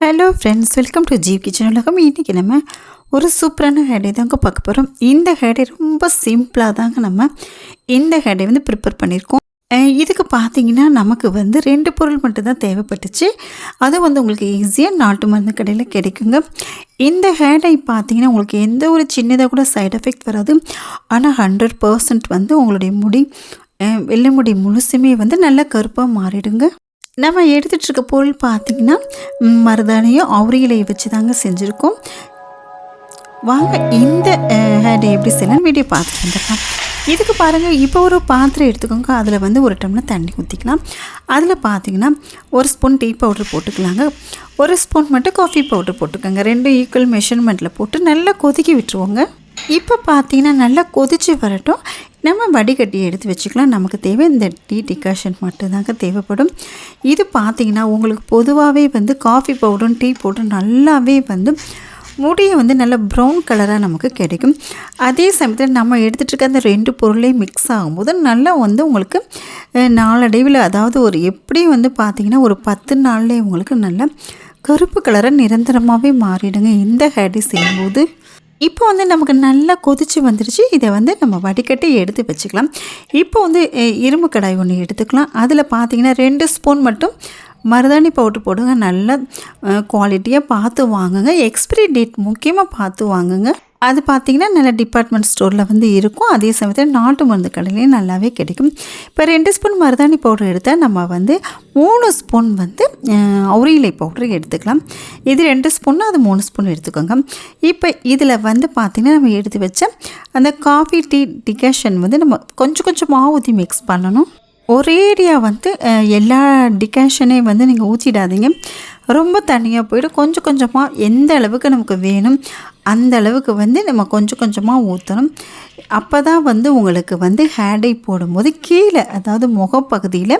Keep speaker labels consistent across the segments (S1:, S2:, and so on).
S1: Hello friends welcome to Jeev kitchen உலகம். இன்றைக்கி நம்ம ஒரு சூப்பரான ஹேடை தாங்க பார்க்க போகிறோம் இந்த ஹேடை ரொம்ப சிம்பிளாக தாங்க நம்ம இந்த ஹேடை வந்து ப்ரிப்பேர் பண்ணியிருக்கோம். இதுக்கு பார்த்தீங்கன்னா நமக்கு வந்து ரெண்டு பொருள் மட்டும்தான் தேவைப்பட்டுச்சு. அது வந்து உங்களுக்கு ஈஸியாக நாட்டு மருந்து கடையில் கிடைக்குங்க. இந்த ஹேடை பார்த்தீங்கன்னா உங்களுக்கு எந்த ஒரு சின்னதாக கூட சைட் எஃபெக்ட் வராது. ஆனால் ஹண்ட்ரட் பர்சன்ட் வந்து உங்களுடைய முடி வெள்ளை முடி முழுசுமே வந்து நல்லா கருப்பாக மாறிடுங்க. நம்ம எடுத்துகிட்டு இருக்க பொருள் பார்த்திங்கன்னா மருதாணியும் அவுரியிலையை வச்சு தாங்க செஞ்சுருக்கோம். வாங்க இந்த ஹேடை எப்படி செய்யலாம் வீடியோ பார்த்துட்டு வந்துடலாம். இதுக்கு பாருங்கள் இப்போ ஒரு பாத்திரம் எடுத்துக்கோங்க. அதில் வந்து ஒரு டம்ளர் தண்ணி ஊற்றிக்கலாம் அதில் பார்த்தீங்கன்னா ஒரு ஸ்பூன் டீ பவுடர் போட்டுக்கலாங்க. ஒரு ஸ்பூன் மட்டும் காஃபி பவுடர் போட்டுக்கோங்க. ரெண்டும் ஈக்குவல் மெஷர்மெண்ட்டில் போட்டு நல்லா கொதிக்க விட்டுருவோங்க. இப்போ பார்த்தீங்கன்னா நல்லா கொதிச்சு வரட்டும். நம்ம வடிகட்டி எடுத்து வச்சுக்கலாம். நமக்கு தேவை இந்த டீ டிகாஷன் மட்டும்தாங்க தேவைப்படும். இது பார்த்தீங்கன்னா உங்களுக்கு பொதுவாகவே வந்து காஃபி பவுடரும் டீ பவுடரும் நல்லாவே வந்து முடியை வந்து நல்ல ப்ரௌன் கலராக நமக்கு கிடைக்கும். அதே சமயத்தில் நம்ம எடுத்துகிட்டு இருக்க அந்த ரெண்டு பொருளையும் மிக்ஸ் ஆகும்போது நல்லா வந்து உங்களுக்கு நாளடைவில் அதாவது ஒரு எப்படி வந்து பார்த்திங்கன்னா ஒரு பத்து நாள்லேயே உங்களுக்கு நல்ல கருப்பு கலராக நிரந்தரமாகவே மாறிடுங்க. இந்த ஹேடி செய்யும்போது. இப்போ வந்து நமக்கு நல்லா கொதிச்சு வந்துருச்சு. இதை வந்து நம்ம வடிகட்டி எடுத்து வச்சுக்கலாம். இப்போ வந்து இரும்பு கடாய் ஒன்று எடுத்துக்கலாம். அதில் பார்த்தீங்கன்னா ரெண்டு ஸ்பூன் மட்டும் மருதாணி பவுட்ரு போடுங்க. நல்ல குவாலிட்டியாக பார்த்து வாங்குங்க. எக்ஸ்பிரி டேட் முக்கியமாக பார்த்து வாங்குங்க. அது பார்த்தீங்கன்னா நல்ல டிபார்ட்மெண்ட் ஸ்டோரில் வந்து இருக்கும். அதே சமயத்தில் நாட்டு மருந்து கடையிலையும் நல்லாவே கிடைக்கும். இப்போ ரெண்டு ஸ்பூன் மருதாணி பவுடர் எடுத்தால் நம்ம வந்து மூணு ஸ்பூன் வந்து அவுரிலை பவுடர் எடுத்துக்கலாம். இது ரெண்டு ஸ்பூன் அது மூணு ஸ்பூன் எடுத்துக்கோங்க. இப்போ இதில் வந்து பார்த்திங்கன்னா நம்ம எடுத்து வச்ச அந்த காஃபி டீ டிகாஷன் வந்து நம்ம கொஞ்சம் கொஞ்சமாக ஊற்றி மிக்ஸ் பண்ணணும். ஒரேடியாக வந்து எல்லா டிகாஷனையும் வந்து நீங்கள் ஊற்றிடாதீங்க ரொம்ப தனியாக போயிடும். கொஞ்சம் கொஞ்சமாக எந்த அளவுக்கு நமக்கு வேணும் அந்த அளவுக்கு வந்து நம்ம கொஞ்சம் கொஞ்சமாக ஊற்றணும் அப்போ தான் வந்து உங்களுக்கு வந்து ஹேடை போடும்போது கீழே அதாவது முகப்பகுதியில்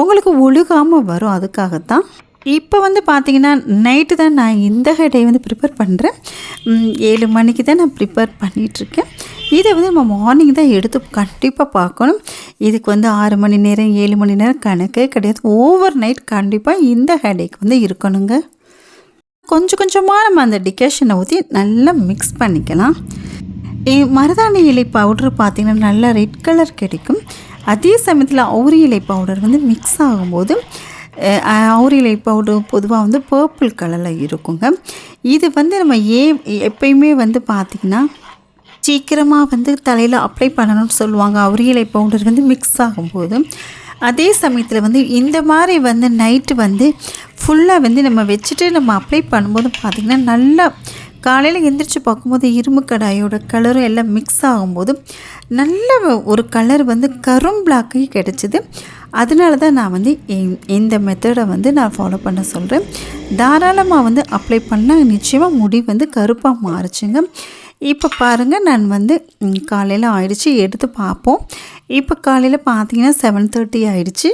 S1: உங்களுக்கு ஒழுகாமல் வரும். அதுக்காகத்தான். இப்போ வந்து பார்த்தீங்கன்னா நைட்டு தான் நான் இந்த ஹெடை வந்து ப்ரிப்பேர் பண்ணுறேன் ஏழு மணிக்கு தான் நான் ப்ரிப்பேர் பண்ணிகிட்ருக்கேன் இதை வந்து நம்ம மார்னிங் தான் எடுத்து கண்டிப்பாக பார்க்கணும். இதுக்கு வந்து ஆறு மணி நேரம் ஏழு மணி நேரம் கணக்கே கிடையாது. ஓவர் நைட் கண்டிப்பாக இந்த ஹெடேக் வந்து இருக்கணுங்க. கொஞ்சம் கொஞ்சமாக நம்ம அந்த டிகேஷனை ஊற்றி நல்லா மிக்ஸ் பண்ணிக்கலாம். மருதாணி இலை பவுடர் பார்த்திங்கன்னா நல்லா ரெட் கலர் கிடைக்கும். அதே சமயத்தில் அவுரி இலை பவுடர் வந்து மிக்ஸ் ஆகும்போது அஹ், அவுரி இலை பவுடர் பொதுவாக வந்து பர்பிள் கலரில் இருக்குங்க. இது வந்து நம்ம ஏ எப்பயுமே வந்து பார்த்திங்கன்னா சீக்கிரமாக வந்து தலையில் அப்ளை பண்ணணும்னு சொல்லுவாங்க. அவரியலை பவுடர் வந்து மிக்ஸ் ஆகும்போது. அதே சமயத்தில் வந்து இந்த மாதிரி வந்து நைட்டு வந்து ஃபுல்லாக வந்து நம்ம வச்சுட்டு நம்ம அப்ளை பண்ணும்போது பார்த்திங்கன்னா நல்லா காலையில் எந்திரிச்சு பார்க்கும்போது இரும்பு கடாயோட கலரும் எல்லாம் மிக்ஸ் ஆகும்போது நல்ல ஒரு கலர் வந்து கரும் பிளாக்கே கிடச்சிது. அதனால தான் நான் வந்து இந்த மெத்தடை வந்து நான் ஃபாலோ பண்ண சொல்கிறேன் தாராளமாக வந்து அப்ளை பண்ணால் நிச்சயமாக முடி வந்து கருப்பாக மாறுச்சுங்க. இப்போ பாருங்கள் நான் வந்து காலையில் ஆயிடுச்சு எடுத்து பார்ப்போம் இப்போ காலையில் பார்த்தீங்கன்னா செவன் தேர்ட்டி ஆயிடுச்சு.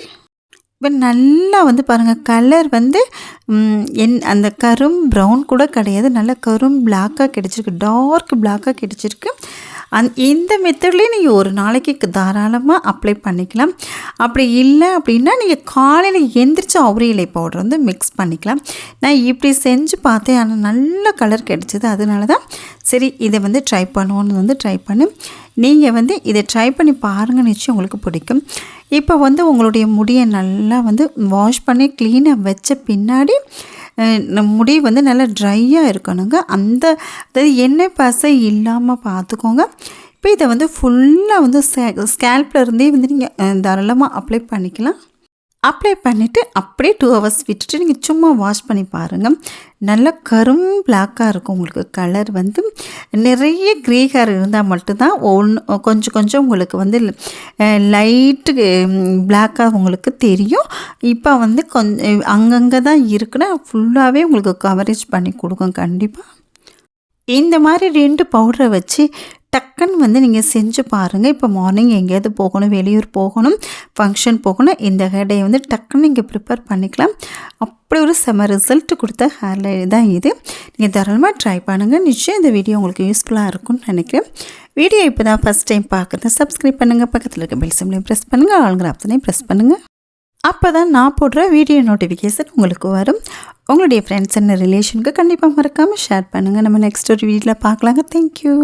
S1: இப்போ நல்லா வந்து பாருங்கள் கலர் வந்து என் அந்த கரும் ப்ரௌன் கூட கிடையாது. நல்லா கரும் பிளாக்காக கிடச்சிருக்கு. டார்க் பிளாக்காக கிடச்சிருக்கு. அந் இந்த மெத்தட்லேயே நீங்கள் ஒரு நாளைக்கு தாராளமாக அப்ளை பண்ணிக்கலாம். அப்படி இல்லை அப்படின்னா நீங்கள் காலையில் எந்திரிச்சு அவுரி இலை பவுடர் வந்து மிக்ஸ் பண்ணிக்கலாம். நான் இப்படி செஞ்சு பார்த்தேன். ஆனால் நல்ல கலர் கிடச்சிது. அதனால தான் சரி இதை வந்து ட்ரை பண்ணுவோன்னு வந்து ட்ரை பண்ணு. நீங்கள் வந்து இதை ட்ரை பண்ணி பாருங்கள் நிச்சயம் உங்களுக்கு பிடிக்கும். இப்போ வந்து உங்களுடைய முடியை நல்லா வந்து வாஷ் பண்ணி க்ளீனாக வச்ச பின்னாடி முடி வந்து நல்லா ட்ரையாக இருக்கணுங்க. அந்த அதாவது எண்ணெய் பசை இல்லாமல் பார்த்துக்கோங்க. இப்போ இதை வந்து ஃபுல்லாக வந்து ஸ்கேல்ப்லேருந்தே வந்து நீங்கள் தாராளமாக அப்ளை பண்ணிக்கலாம். அப்ளை பண்ணிவிட்டு அப்படியே டூ ஹவர்ஸ் விட்டுட்டு நீங்கள் சும்மா வாஷ் பண்ணி பாருங்கள் நல்லா கரும் பிளாக்காக இருக்கும் உங்களுக்கு கலர் வந்து. நிறைய க்ரே ஹேர் இருந்தால் மட்டும்தான் ஒன்று கொஞ்சம் கொஞ்சம் உங்களுக்கு வந்து லைட்டு பிளாக்காக உங்களுக்கு தெரியும். இப்போ வந்து கொஞ்சம் அங்கங்கே தான் இருக்குன்னா ஃபுல்லாகவே உங்களுக்கு கவரேஜ் பண்ணி கொடுக்கும் கண்டிப்பாக இந்த மாதிரி ரெண்டு பவுடரை வச்சு டக்குன்னு வந்து நீங்கள் செஞ்சு பாருங்கள் இப்போ மார்னிங் எங்கேயாவது போகணும் வெளியூர் போகணும் ஃபங்க்ஷன் போகணும் இந்த ஹேர்டே வந்து டக்குன்னு நீங்கள் ப்ரிப்பேர் பண்ணிக்கலாம். அப்படி ஒரு செம ரிசல்ட் கொடுத்த ஹேர் தான் இது. நீங்கள் தாராளமாக ட்ரை பண்ணுங்கள் நிச்சயம் இந்த வீடியோ உங்களுக்கு யூஸ்ஃபுல்லாக இருக்கும்னு நினைக்கிறேன். வீடியோ இப்போ தான் ஃபஸ்ட் டைம் பார்க்குறது சப்ஸ்கிரைப் பண்ணுங்கள் பக்கத்தில் இருக்க பெல் சிம்லையும் ப்ரெஸ் பண்ணுங்கள் ஆளுங்கிற ஆப்ஷனையும் ப்ரெஸ் பண்ணுங்கள் அப்போ தான் நான் போடுற வீடியோ நோட்டிஃபிகேஷன் உங்களுக்கு வரும். உங்களுடைய ஃப்ரெண்ட்ஸ் அண்ட் ரிலேஷனுக்கு கண்டிப்பாக மறக்காமல் ஷேர் பண்ணுங்கள் நம்ம நெக்ஸ்ட் ஒரு வீடியோவில் பார்க்கலாங்க. தேங்க்யூ